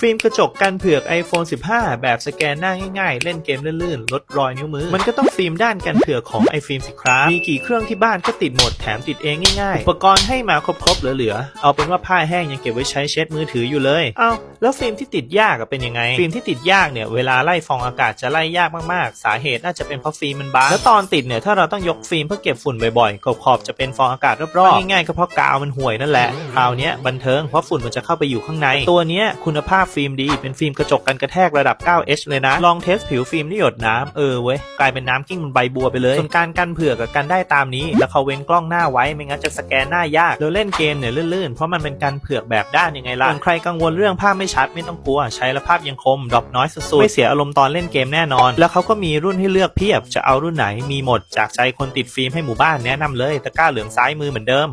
ฟิล์มกระจกกันเผือก iPhone 15 แบบสแกนหน้าง่ายๆ เล่นเกมลื่นๆ ลดรอยนิ้วมือ มันก็ต้องฟิล์มด้านกันเผือกของ iFilm สิครับ มีกี่เครื่องที่บ้านก็ติดหมดแถมติดเองง่ายๆ อุปกรณ์ให้มาครบๆเหลือๆ เอาเป็นว่าผ้าแห้งยังเก็บไว้ใช้เช็ดมือถืออยู่เลย เอ้าแล้วฟิล์มที่ติดยากเป็นยังไง ฟิล์มที่ติดยากเนี่ยเวลาไล่ฟองอากาศจะไล่ยากมากๆ สาเหตุน่าจะเป็นเพราะฟิล์มมันบาง แล้วตอนติดเนี่ยถ้าเราต้องยกฟิล์มเพื่อเก็บฝุ่นบ่อยๆ ขอบๆจะเป็นฟองอากาศรอบๆ ง่ายๆก็เพราะกาวมันห่วยนั่นแหละ คราวนี้บันเทิงเพราะฝุ่นมันจะเข้าไปอยู่ข้างใน ตัวเนี้ยคุณภาพฟิล์มดี เป็นฟิล์มกระจกกันกระแทกระดับ 9H เลยนะ ลองเทสผิวฟิล์มที่หยดน้ำเออเว้ย กลายเป็นน้ำกิ้งบนใบบัวไปเลย ส่วนการกันเผือกกับกันได้ตามนี้ แล้วเขาเว้นกล้องหน้าไว้ ไม่งั้นจะสแกนหน้ายาก แล้วเล่นเกมเนี่ยลื่นๆ เพราะมันเป็นการเผือกแบบด้านยังไงล่ะ ส่วนใครกังวลเรื่องภาพไม่ชัดไม่ต้องกลัว ใช้แล้วภาพยังคม ดรอปน้อยสุดๆ ไม่เสียอารมณ์ตอนเล่นเกมแน่นอน แล้วเขาก็มีรุ่นให้เลือกเพียบ จะเอารุ่นไหนมีหมด จากใจคนติดฟิล์มให้หมู่บ้านแนะนำเลยตะกร้าเหลืองซ้ายมือเหมือนเดิม